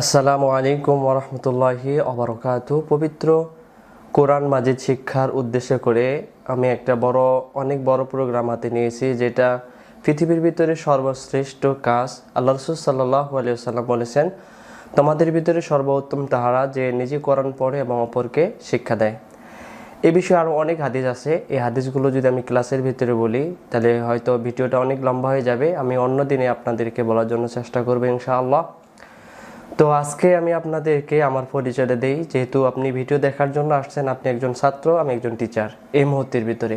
আসসালামু আলাইকুম ওরহমতুল্লাহি অবরকাত পবিত্র কোরআন মাজিদ শিক্ষার উদ্দেশ্য করে আমি একটা বড়, অনেক বড় প্রোগ্রাম হাতে নিয়েছি, যেটা পৃথিবীর ভিতরে সর্বশ্রেষ্ঠ কাজ। আল্লাহ রসুল সাল্লাহ আলিয়াল্লাম বলেছেন, তোমাদের ভিতরে সর্বোত্তম তাহারা যে নিজে কোরআন পড়ে এবং অপরকে শিক্ষা দেয়। এ বিষয়ে আরও অনেক হাদিস আছে। এই হাদিসগুলো যদি আমি ক্লাসের ভিতরে বলি, তাহলে হয়তো ভিডিওটা অনেক লম্বা হয়ে যাবে। আমি অন্য দিনে আপনাদেরকে বলার জন্য চেষ্টা করব ইনশাআল্লাহ। তো আজকে আমি আপনাদেরকে আমার পরিচয়টা দেই। যেহেতু আপনি ভিডিও দেখার জন্য আসছেন, আপনি একজন ছাত্র, আমি একজন টিচার এই মুহূর্তের ভিতরে।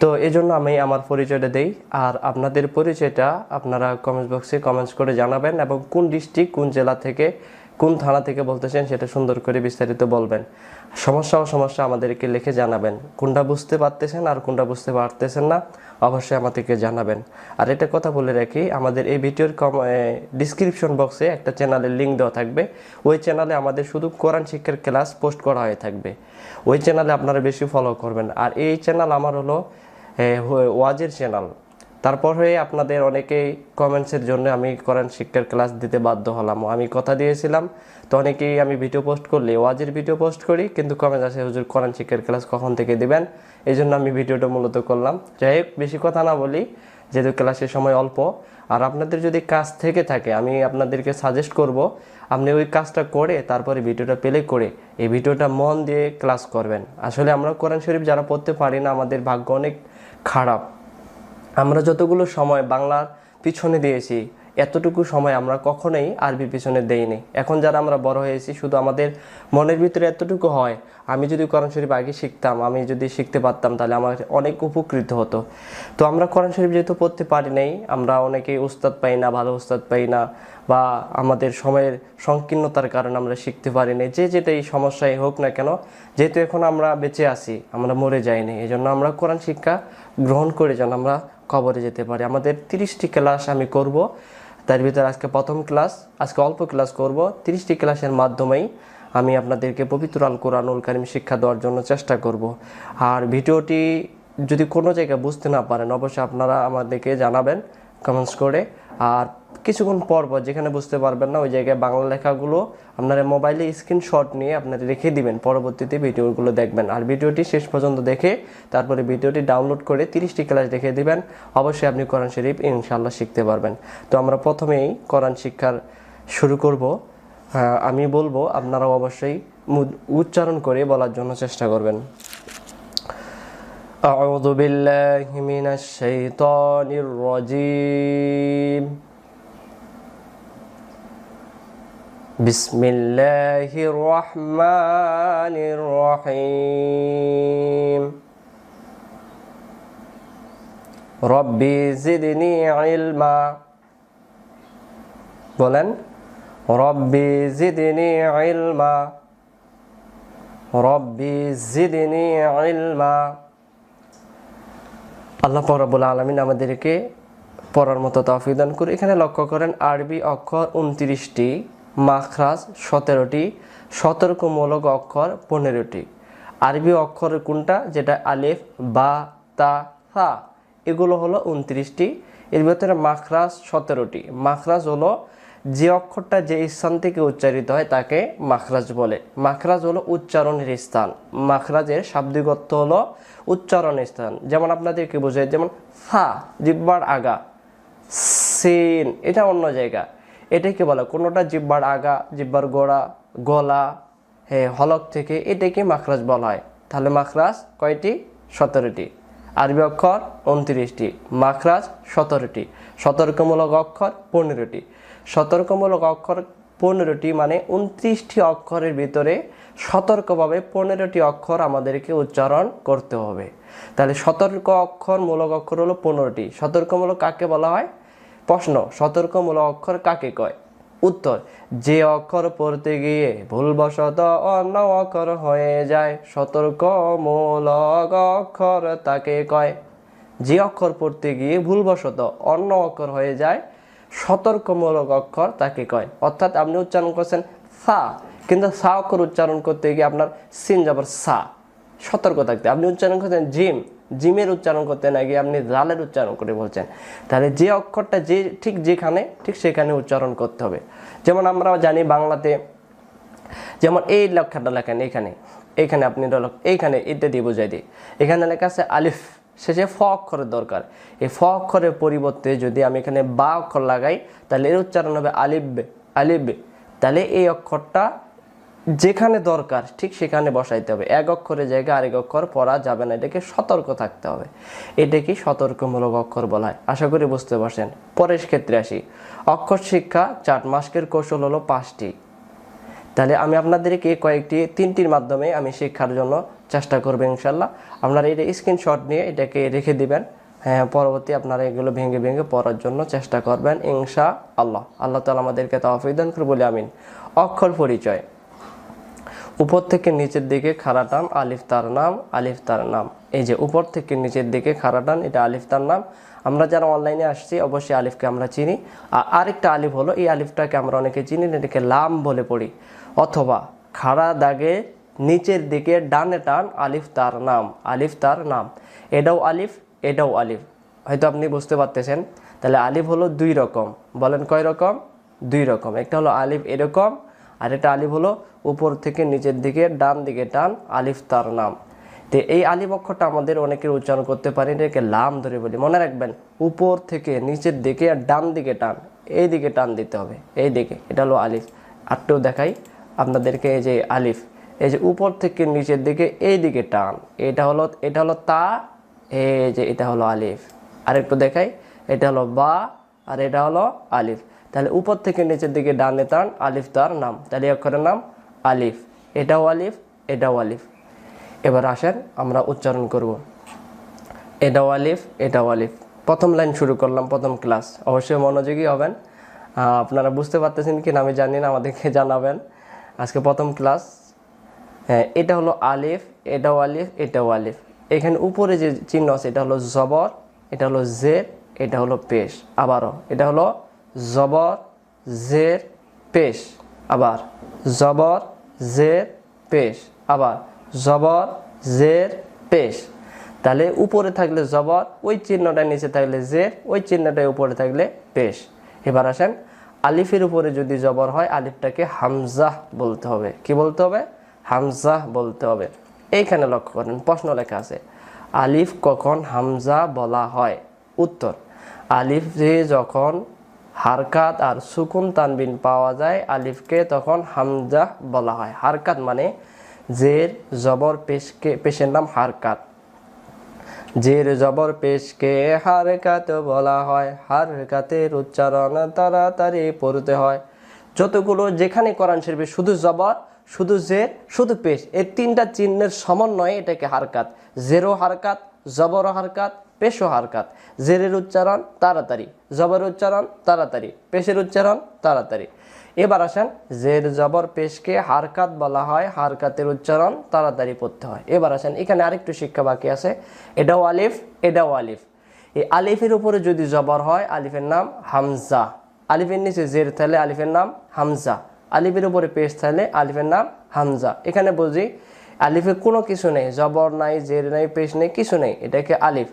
তো এই জন্য আমি আমার পরিচয়টা দেই। আর আপনাদের পরিচয়টা আপনারা কমেন্টস বক্সে কমেন্টস করে জানাবেন এবং কোন ডিস্ট্রিক্ট কোন জেলা থেকে, কোন থানা থেকে বলতেছেন সেটা সুন্দর করে বিস্তারিত বলবেন। সমস্যা ও সমস্যা আমাদেরকে লিখে জানাবেন। কোনটা বুঝতে পারতেছেন আর কোনটা বুঝতে পারতেছেন না অবশ্যই আমাদেরকে জানাবেন। আর এটা কথা বলে রাখি, আমাদের এই ভিডিওর কম ডিসক্রিপশন বক্সে একটা চ্যানেলের লিঙ্ক দেওয়া থাকবে। ওই চ্যানেলে আমাদের শুধু কোরআন শিক্ষার ক্লাস পোস্ট করা হয়ে থাকবে। ওই চ্যানেলে আপনারা বেশি ফলো করবেন। আর এই চ্যানেল আমার হলো ওয়াজের চ্যানেল তারপর হয়ে আপনাদের অনেকেই কমেন্টসের জন্য আমি কোরআন শিক্ষার ক্লাস দিতে বাধ্য হলাম। আমি কথা দিয়েছিলাম, তো অনেকেই আমি ভিডিও পোস্ট করলে ওয়াজের ভিডিও পোস্ট করি, কিন্তু কমেন্ট আসে, হুজুর কোরআন শিক্ষার ক্লাস কখন থেকে দিবেন? এই জন্য আমি ভিডিওটা মূলত করলাম। যাই হোক, বেশি কথা না বলি, যেহেতু ক্লাসের সময় অল্প। আর আপনাদের যদি কাজ থেকে থাকে, আমি আপনাদেরকে সাজেস্ট করব, আপনি ওই কাজটা করে, তারপরে ভিডিওটা প্লে করে, এই ভিডিওটা মন দিয়ে ক্লাস করবেন। আসলে আমরা কোরআন শরীফ যারা পড়তে পারি না, আমাদের ভাগ্য অনেক খারাপ। আমরা যতগুলো সময় বাংলার পিছনে দিয়েছি, এতটুকু সময় আমরা কখনোই আরবির পিছনে দেইনি। এখন যারা আমরা বড় হয়েছি, শুধু আমাদের মনের ভিতরে এতটুকু হয়, আমি যদি কোরআন শরীফ আগে শিখতাম, আমি যদি শিখতে পারতাম, তাহলে আমার অনেক উপকৃত হতো। তো আমরা কোরআন শরীফ যেহেতু পড়তে পারি নাই, আমরা অনেকেই উস্তাদ পাই না, ভালো উস্তাদ পাই না, বা আমাদের সময়ের সংকীর্ণতার কারণে আমরা শিখতে পারি না যে যেটাই সমস্যায় হোক না কেন, যেহেতু এখন আমরা বেঁচে আছি, আমরা মরে যাইনি এই জন্য আমরা কোরআন শিক্ষা গ্রহণ করে, যেন আমরা কবরে যেতে পারি। আমাদের তিরিশটি ক্লাস আমি করব। তার ভিতরে আজকে প্রথম ক্লাস, আজকে অল্প ক্লাস করব। তিরিশটি ক্লাসের মাধ্যমেই আমি আপনাদেরকে পবিত্র আল কোরআনুল কারিম শিক্ষা দেওয়ার জন্য চেষ্টা করব। আর ভিডিওটি যদি কোনো জায়গায় বুঝতে না পারেন, অবশ্যই আপনারা আমাদেরকে জানাবেন কমেন্টস করে। আর কিছুক্ষণ পর পর যেখানে বুঝতে পারবেন না ওই জায়গায় বাংলা লেখাগুলো আপনারা মোবাইলে স্ক্রিনশট নিয়ে আপনারা রেখে দিবেন পরবর্তীতে ভিডিওগুলো দেখবেন আর ভিডিওটি শেষ পর্যন্ত দেখে তারপরে ভিডিওটি ডাউনলোড করে তিরিশটি ক্লাস রেখে দিবেন অবশ্যই আপনি কোরআন শরীফ ইনশাল্লাহ শিখতে পারবেন তো আমরা প্রথমেই কোরআন শিক্ষার শুরু করব আহ, আমি বলবো আপনারাও অবশ্যই মু- উচ্চারণ করে বলার জন্য চেষ্টা করবেন أعوذ بالله من الشيطان الرجيم بسم الله الرحمن الرحيم ربي زدني علما বলেন রব্বি জিদনি ইলমা রব্বি জিদনি ইলমা আল্লাহ পরাবুল আলমিন আমাদেরকে পড়ার মতো তৌফিক দান করে এখানে লক্ষ্য করেন আরবি অক্ষর উনত্রিশটি মাখরাজ সতেরোটি, সতর্কমূলক অক্ষর পনেরোটি। আরবি অক্ষর কোনটা? যেটা আলিফ, বা, তা সা এগুলো হলো উনত্রিশটি। এর ভিতরে মাখরাজ সতেরোটি। মাখরাজ হলো যে অক্ষরটা যে স্থান থেকে উচ্চারিত হয় তাকে মাখরাজ বলে। মাখরাজ হলো উচ্চারণের স্থান। মাখরাজের শাব্দিক হলো উচ্চারণের স্থান। যেমন আপনাদেরকে বোঝায় যেমন ফা, জিব্বার আগা, সেন, এটা অন্য জায়গা। এটাকে বলে কোনোটা জিব্বার আগা, জিব্বার গোড়া, গলা হ্যাঁ হলক থেকে এটাকে মাখরাজ বলা হয়। তাহলে মাখরাজ কয়টি? সতেরোটি। আরবি অক্ষর উনত্রিশটি। মাখরাজ সতেরোটি। সতর্কমূলক অক্ষর পনেরোটি। সতর্কমূলক অক্ষর পনেরোটি মানে উনত্রিশটি অক্ষরের ভিতরে সতর্কভাবে পনেরোটি অক্ষর আমাদেরকে উচ্চারণ করতে হবে। তাহলে সতর্ক অক্ষর মূলক অক্ষর হলো পনেরোটি। সতর্কমূলক কাকে বলা হয়? প্রশ্ন, সতর্কমূলক অক্ষর কাকে কয়? উত্তর, যে অক্ষর পড়তে গিয়ে ভুলবশত অন্য অক্ষর হয়ে যায়, সতর্কমূলক অক্ষর তাকে কয়। যে অক্ষর পড়তে গিয়ে ভুলবশত অন্য অক্ষর হয়ে যায়, সতর্কমূলক অক্ষর তাকে কয়। অর্থাৎ আপনি উচ্চারণ করছেন সা, কিন্তু সা অক্ষর উচ্চারণ করতে গিয়ে আপনার সিন যাবার সা, সতর্ক থাকতে। আপনি উচ্চারণ করছেন জিম জিমের উচ্চারণ করতে না গিয়ে আপনি জালের উচ্চারণ করে বলছেন। তাহলে যে অক্ষরটা যে ঠিক যেখানে ঠিক সেখানে উচ্চারণ করতে হবে। যেমন আমরা জানি বাংলাতে যেমন এই লেখাটা লেখেন এখানে এখানে আপনি এইখানে এটা দিয়ে বোঝাই দিই। এখানে লেখা আছে আলিফ শেষে ফ অক্ষরের দরকার। এই ফ অক্ষরের পরিবর্তে যদি আমি এখানে বা অক্ষর লাগাই তাহলে এর উচ্চারণ হবে আলিফ বে, আলিফ তাহলে এই অক্ষরটা যেখানে দরকার, ঠিক সেখানে বসাইতে হবে। এক অক্ষরের জায়গায় আরেক অক্ষর পড়া যাবে না, এটাকে সতর্ক থাকতে হবে। এটাকে সতর্কমূলক অক্ষর বলা হয়। আশা করি বুঝতে পারছেন। পরের ক্ষেত্রে আসি। অক্ষর শিক্ষা, চার মাসকের কৌশল হলো পাঁচটি। তাহলে আমি আপনাদেরকে কয়েকটি, তিনটির মাধ্যমে আমি শিক্ষার জন্য চেষ্টা করব ইনশাল্লাহ। আপনারা এটা স্ক্রিনশট নিয়ে এটাকে রেখে দিবেন। হ্যাঁ পরবর্তী আপনারা এগুলো ভেঙে ভেঙে পড়ার জন্য চেষ্টা করবেন ইনশা আল্লাহ আল্লাহ তালা আমাদেরকে তাওফিক দান করে বলে আমিন। অক্ষর পরিচয়। উপর থেকে নিচের দিকে খাড়া টান, আলিফ তার নাম, আলিফ তার নাম। এই যে উপর থেকে নিচের দিকে খাড়া টান, এটা আলিফ তার নাম। আমরা যারা অনলাইনে আসছি, অবশ্যই আলিফকে আমরা চিনি। আর আরেকটা আলিফ হলো, এই আলিফটাকে আমরা অনেকে চিনি, এটাকে লাম বলে পড়ি। অথবা খাড়া দাগে নিচের দিকে ডানে টান, আলিফ তার নাম, আলিফ তার নাম। এটাও আলিফ এটাও আলিফ। হয়তো আপনি বুঝতে পারতেছেন। তাহলে আলিফ হলো দুই রকম। বলেন কয় রকম? দুই রকম। একটা হলো আলিফ এরকম আর এটা আলিফ হলো উপর থেকে নিচের দিকে, ডান দিকে টান, আলিফ তার নাম। তো এই আলিফ অক্ষরটা আমাদের অনেকের উচ্চারণ করতে পারি, এটাকে লাম ধরে বলি। মনে রাখবেন, উপর থেকে নিচের দিকে আর ডান দিকে টান, এই দিকে টান দিতে হবে, এই দিকে। এটা হলো আলিফ। আরটাও দেখাই আপনাদেরকে এই যে আলিফ, এই যে উপর থেকে নিচের দিকে এই দিকে টান, এটা হলো এটা হলো তা, এই যে এটা হলো আলিফ। আরেকটু দেখাই, এটা হলো বা, আর এটা হলো আলিফ। তাহলে উপর থেকে নিচের দিকে ডানে টান আলিফ তার নাম। তাহলে অক্ষরের নাম আলিফ। এটাও আলিফ এটাও আলিফ। এবার আসেন আমরা উচ্চারণ করব। এটাও আলিফ এটাও আলিফ। প্রথম লাইন শুরু করলাম, প্রথম ক্লাস। অবশ্যই মনোযোগী হবেন। আপনারা বুঝতে পারতেছেন কিনা আমি জানি না, আমাদেরকে জানাবেন। আজকে প্রথম ক্লাস। হ্যাঁ এটা হলো আলিফ, এটাও আলিফ এটাও আলিফ। এখানে উপরে যে চিহ্ন আছে, এটা হলো জবর, এটা হলো জের এটা হলো পেশ। আবারও, এটা হলো জবর জের পেশ। আবার জবর জের পেশ। আবার জবর জের পেশ। তাহলে উপরে থাকলে জবর ওই চিহ্নটা নিচে থাকলে জের, ওই চিহ্নটা উপরে থাকলে পেশ। এবার আসেন, আলিফের উপরে যদি জবর হয়, আলিফটাকে হামজাহ বলতে হবে। কি বলতে হবে? হামজাহ বলতে হবে। এইখানে লক্ষ্য করেন, প্রশ্ন লেখা আছে, আলিফ কখন হামজা বলা হয়? উত্তর, আলিফ যে যখন হারকাত আর সুকুন তানবিন পাওয়া যায় আলিফকে তখন হামজা বলা হয়। হারকাত মানে জের, জবর, পেশকে, পেশের নাম হারকাত। জের, জবর, পেশকে হারকাত বলা হয়। হারকাতের উচ্চারণ তাড়াতাড়ি পড়তে হয়। যতগুলো যেখানে কোরআন শরীফে শুধু জবর, শুধু জের, শুধু পেশ এই তিনটা চিহ্নের সমন্বয়ে এটাকে হারকাত। জেরো হারকাত জবর হারকাত, পেশো হারকাত। জেরের উচ্চারণ, তাড়াতাড়ি। জবর উচ্চারণ, তাড়াতাড়ি। পেশের উচ্চারণ, তাড়াতাড়ি। এবার আসেন জের জবর পেশকে হারকাত বলা হয়। হারকাতের উচ্চারণ, তাড়াতাড়ি পড়তে হয়। এবার আসেন, এখানে আরেকটু শিক্ষা বাকি আছে। এটাও আলিফ এটাও আলিফ। এই আলিফের উপরে যদি জবর হয়, আলিফের নাম হামজা। আলিফের নিচে জের থাকলে আলিফের নাম হামজা। আলিফের উপরে পেশ থাকলে আলিফের নাম হামজা। এখানে বুঝি আলিফে কোনো কিছু নেই, জবর নাই, জের নাই, পেশ নেই, কিছু নেই, এটাকে আলিফ।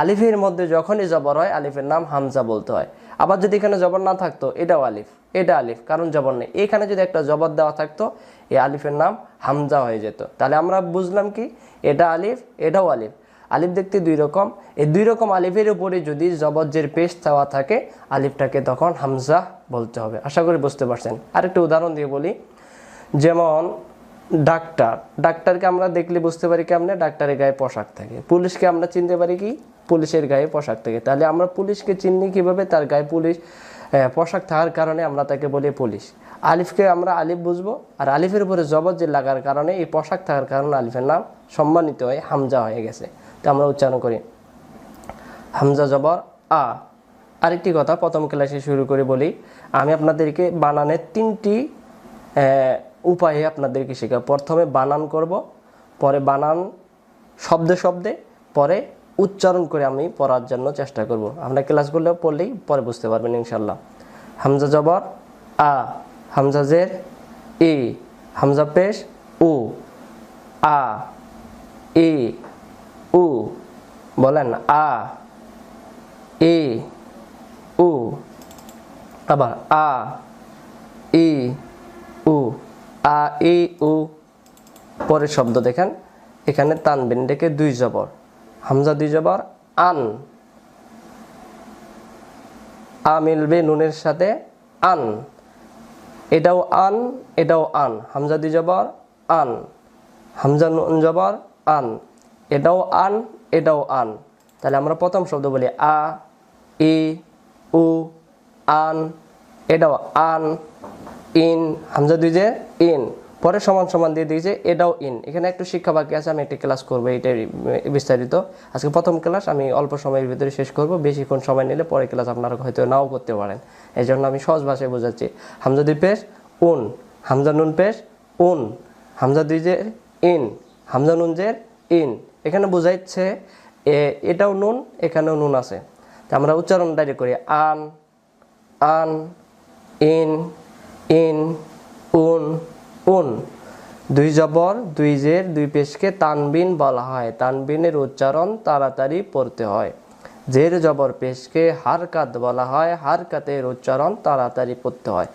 আলিফের মধ্যে যখনই জবর হয়, আলিফের নাম হামজা বলতে হয়। আবার যদি এখানে জবর না থাকতো, এটাও আলিফ, এটা আলিফ, কারণ জবর নেই। এখানে যদি একটা জবর দেওয়া থাকতো এই আলিফের নাম হামজা হয়ে যেত। তাহলে আমরা বুঝলাম কি? এটা আলিফ, এটাও আলিফ। আলিফ দেখতে দুই রকম। এই দুই রকম আলিফের উপরে যদি জবজ্জের পেশ দেওয়া থাকে, আলিফটাকে তখন হামজা বলতে হবে। আশা করি বুঝতে পারছেন। আরেকটা উদাহরণ দিয়ে বলি। যেমন ডাক্তার। ডাক্তারকে আমরা দেখলে বুঝতে পারি কেমনে? ডাক্তারের গায়ে পোশাক থাকে। পুলিশকে আমরা চিনতে পারি কি? পুলিশের গায়ে পোশাক থাকে। তাহলে আমরা পুলিশকে চিনি কীভাবে? তার গায়ে পুলিশ পোশাক থাকার কারণে আমরা তাকে বলি পুলিশ। আলিফকে আমরা আলিফ বুঝব। আর আলিফের উপরে জবর যে লাগার কারণে এই পোশাক থাকার কারণে আলিফের নাম সম্মানিত হয়ে হামজা হয়ে গেছে। তো আমরা উচ্চারণ করি। হামজা জবর আ। আরেকটি কথা প্রথম ক্লাসে শুরু করে বলি। আমি আপনাদেরকে বানানের তিনটি উপায়ে আপনাদেরকে শেখা প্রথমে বানান করব, পরে বানান শব্দে শব্দে, পরে উচ্চারণ করে আমি পড়ার জন্য চেষ্টা করব। আমরা ক্লাসগুলো পড়লেই পরে বুঝতে পারবেন ইনশাল্লাহ হামজা জবর, আ, হামজা জের ই হামজা পেশ, উ, আ, এ, উ, বলেন আ, এ, উ, আবার আ ই আ, ই, উ, পরের শব্দ দেখেন। এখানে তানবিন ডেকে দুই জবর। হামজা দুই জবর, আন। আ মিলবে নুনের সাথে আন। এটাও আন এটাও আন। হামজা দুই জবর, আন। হামজা নুন জবর, আন। এটাও আন এটাও আন। তাহলে আমরা প্রথম শব্দ বলি আ, ই, উ, আন। এটাও আন ইন, হামজা দুই যে ইন, পরে সমান সমান দিয়ে দিয়েছে, এটাও ইন। এখানে একটু শিক্ষা বাকি আছে, আমি একটি ক্লাস করব এইটাই বিস্তারিত। আজকে প্রথম ক্লাস, আমি অল্প সময়ের ভিতরে শেষ করব, বেশিক্ষণ সময় নিলে পরে ক্লাস আপনারা হয়তো নাও করতে পারেন। এই জন্য আমি সহজ ভাষায় বোঝাচ্ছি। হামজা দুই পেশ, উন। হামজা নুন পেশ, উন। হামজা দুই যে ইন। হামজা নুন জের ইন। এখানে বোঝাইছে, এ- এটাও নুন, এখানেও নুন আছে। আমরা উচ্চারণ ডাইরেক্ট করি, আন আন, ইন ইন, উন উন। দুই জবর, দুই জের, দুই পেশকে তানবিন বলা হয়। তানবিনের উচ্চারণ তাড়াতাড়ি পড়তে হয়। জের, জবর, পেশকে হারকাত বলা হয়। হারকাতের উচ্চারণ তাড়াতাড়ি পড়তে হয়।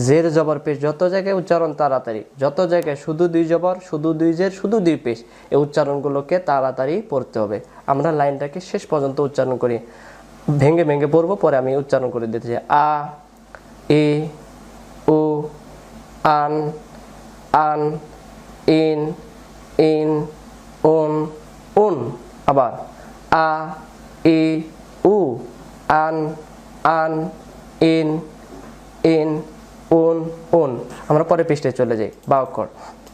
জের, জবর, পেশ যত জায়গায় উচ্চারণ তাড়াতাড়ি। যত জায়গায় শুধু দুই জবর, শুধু দুই জের, শুধু দুই পেশ এই উচ্চারণগুলোকে তাড়াতাড়ি পড়তে হবে। আমরা লাইনটাকে শেষ পর্যন্ত উচ্চারণ করি। ভেঙে ভেঙে পড়ব, পরে আমি উচ্চারণ করে দিতে চাই। আ, এ ও আন আন, ইন ইন, উন উন, আবার, আ, ই, উ, আন আন, ইন ইন, উন উন। আমরা পরে পৃষ্ঠে চলে যাই, বা অক্ষর।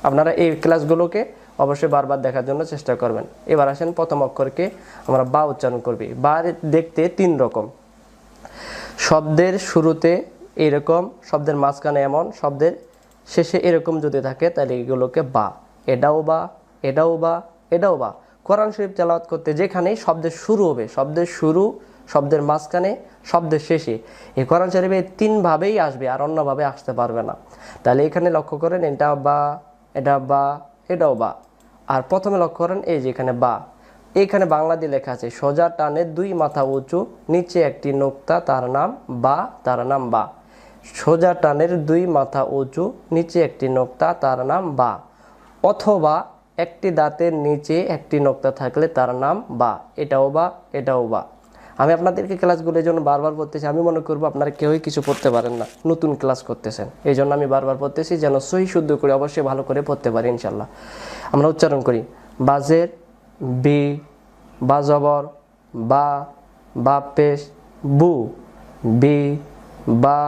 আপনারা এই ক্লাসগুলোকে অবশ্যই বারবার দেখার জন্য চেষ্টা করবেন। এবার আসেন প্রথম অক্ষরকে আমরা বা উচ্চারণ করবি। বা দেখতে তিন রকম। শব্দের শুরুতে এরকম শব্দের মাঝখানে এমন শব্দের শেষে এরকম যদি থাকে, তাহলে এগুলোকে বা, এটাও বা এটাও বা এটাও বা। কোরআন শরীফ তেলাওয়াত করতে যেখানেই শব্দের শুরু হবে, শব্দের শুরু, শব্দের মাঝখানে, শব্দের শেষে এই কোরআন শরীফে তিনভাবেই আসবে আর অন্যভাবে আসতে পারবে না। তাহলে এখানে লক্ষ্য করেন, এটা বা এটা বা, এটাও বা। আর প্রথমে লক্ষ্য করেন, এই যে এখানে বা। এখানে বাংলা দিয়ে লেখা আছে, সোজা টানে দুই মাথা উঁচু, নিচে একটি নোক্তা, তার নাম বা, তার নাম বা। সোজা টানের দুই মাথা উঁচু, নিচে একটি নোক্তা, তার নাম বা। অথবা একটি দাঁতের নিচে একটি নোক্তা থাকলে তার নাম বা। এটাও বা এটাও বা। আমি আপনাদেরকে ক্লাসগুলো এই জন্য বারবার পড়তেছি আমি মনে করব আপনারা কেউই কিছু পড়তে পারেন না, নতুন ক্লাস করতেছেন। এই জন্য আমি বারবার পড়তেছি যেন সহি শুদ্ধ করে অবশ্যই ভালো করে পড়তে পারি ইনশাল্লাহ আমরা উচ্চারণ করি বাজের বি, বা জবর, বা বা পেশ, বু, বি, বা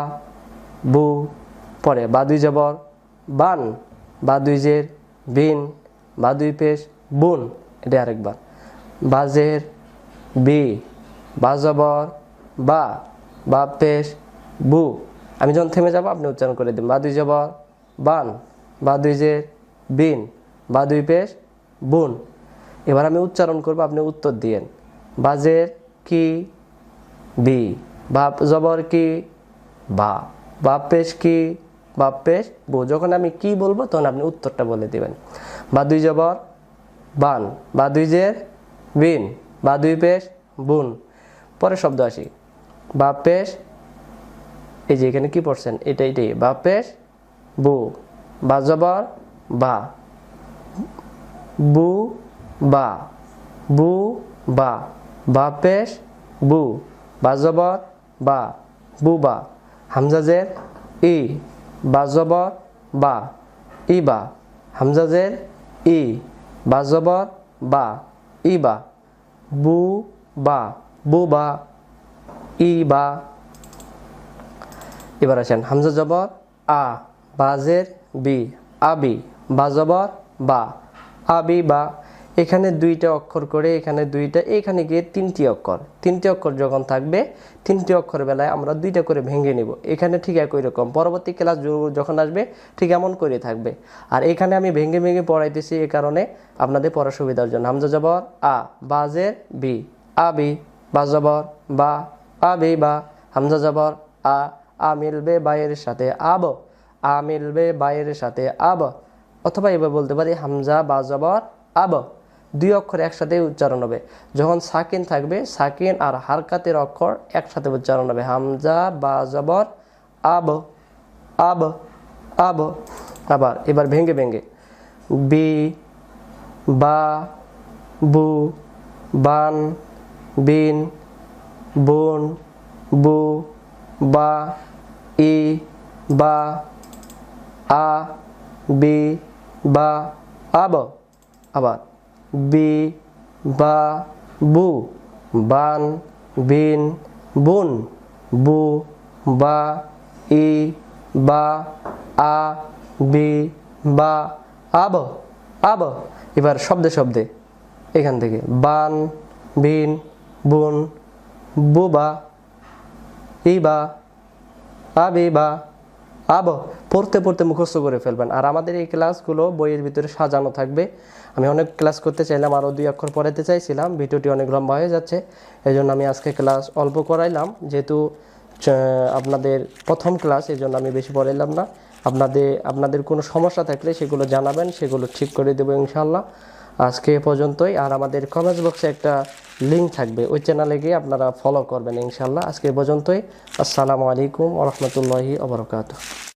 বু পরে, বা দুই জবর বান, বা দুই জের, বিন, বা দুই পেশ, বুন এটা আরেকবার। বাজের বি, বা জবর বা বা পেশ, বু। আমি যখন থেমে যাব, আপনি উচ্চারণ করে দিন। বা দুই জবর বান, বা দুই জের, বিন, বা দুই পেশ, বুন। এবার আমি উচ্চারণ করব, আপনি উত্তর দিয়েন। বাজের কি, বি, বা জবর কি, বা। বাপ পেশ কি বাপ পেশ বু যখন আমি কি বলব, তখন আপনি উত্তরটা বলে দিবেন। বা দুই জবর, বান। বা দুই জের, বিন। বা দুই পেশ, বুন। পরে শব্দ আসি। বা পেশ এই যে এখানে কি পড়ছেন? এটা এটাই বা পেশ বু বা জবর, বা। বু বা। বু, বা। বা পেশ বু। বা জবর, বা। বু, বা। হামজাজের ই, বা জবর বা, ই বা। হামজাজের ই, বা জবর বা, ই বা। বু ই বা। এবার আসেন, হামজা জবর আ বাজের বি আবি বা জবর বা আবি বা। এখানে দুইটা অক্ষর করে, এখানে দুইটা, এখানে গিয়ে তিনটি অক্ষর। তিনটি অক্ষর যখন থাকবে, তিনটি অক্ষর বেলায় আমরা দুইটা করে ভেঙে নিব। এখানে ঠিক একই রকম। পরবর্তী ক্লাস যখন আসবে, ঠিক এমন করে থাকবে। আর এখানে আমি ভেঙে ভেঙে পড়াইতেছি এই কারণে আপনাদের পড়ার সুবিধার জন্য। হামজা জবর, আ বাজের বি। আবি বা জবর, বা, আ আবি বা। হামজা জবর, আ আ মিলবে বায়ের সাথে আব। আ মিলবে বায়ের সাথে আব। অথবা এবার বলতে পারি, হামজা, বা, জবর, আব। দুই অক্ষর একসাথে উচ্চারণ হবে। যখন সাকিন থাকবে, সাকিন আর হারকাতের অক্ষর একসাথে উচ্চারণ হবে। হামজা, বা, জবর, আব আব আব। আবার, এবার ভেঙ্গে ভেঙ্গে বি, বা, বু, বান, বিন, বুন, বু, বা, ই, বা, আ, বি, বা, আব। আবার বি, বা, বু। বান, বিন, বুন। বু, বা, ই, বা, আ, বি, বা, আব। আব। এবার শব্দে শব্দে এখান থেকে। বান, বিন, বুন বুবা ইবা আবিবা আব পড়তে পড়তে মুখস্থ করে ফেলবেন। আর আমাদের এই ক্লাসগুলো বইয়ের ভিতরে সাজানো থাকবে। আমি অনেক ক্লাস করতে চাইলাম, আরও দুই অক্ষর পড়াতে চাইছিলাম। ভিডিওটি অনেক লম্বা হয়ে যাচ্ছে এই জন্য আমি আজকে ক্লাস অল্প করাইলাম। যেহেতু আপনাদের প্রথম ক্লাস এই জন্য আমি বেশি পড়াইলাম না। আপনাদের আপনাদের কোনো সমস্যা থাকলে সেগুলো জানাবেন, সেগুলো ঠিক করে দেবো ইনশাল্লাহ আজকে এ পর্যন্তই। আর আমাদের কমেন্টস বক্সে একটা লিঙ্ক থাকবে। ওই চ্যানেলে গিয়ে আপনারা ফলো করবেন ইনশাল্লাহ আজকে এ পর্যন্তই। আসসালামু আলাইকুম রহমতুল্লাহি আবরকাত